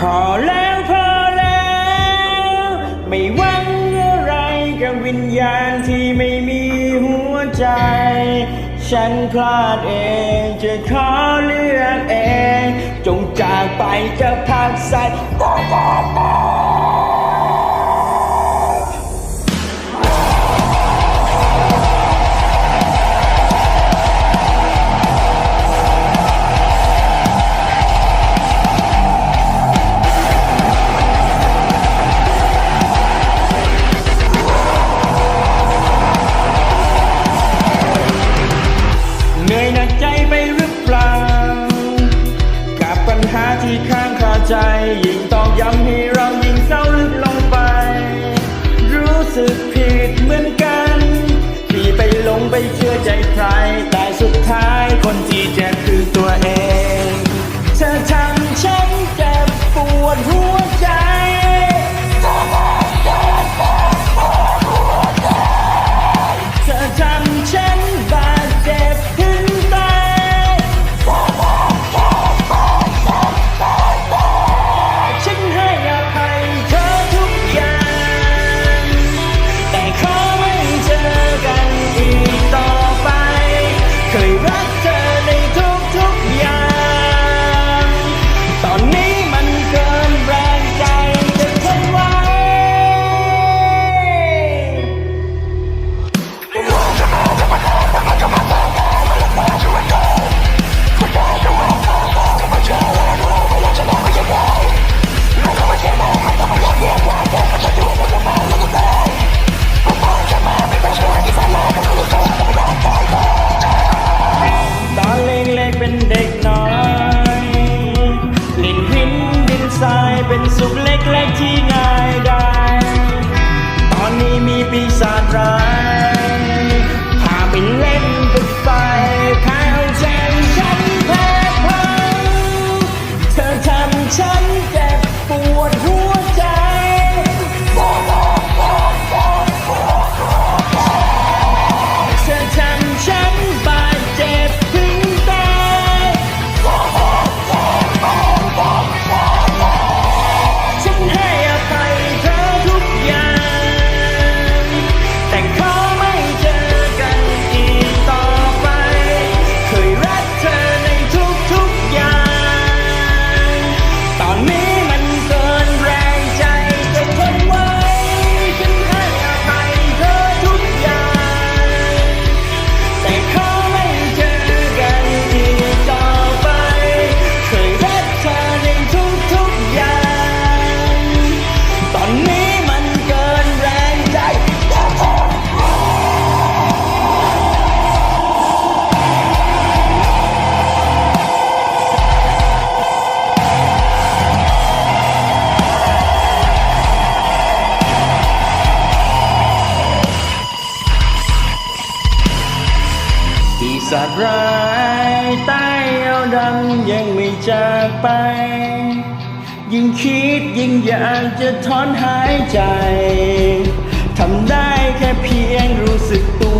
พอแล้วพอแล้ว ไม่หวังอะไรกับวิญญาณที่ไม่มีหัวใจ ฉันพลาดเองจะขอเลือกเอง จงจากไปจะพักใส่ึกผิดเหมือนกัน like legit. สัตว์ร้ายใต้เงาดำยังไม่จากไป ยิ่งคิดยิ่งอยากจะถอนหายใจ ทำได้แค่เพียงรู้สึกตัว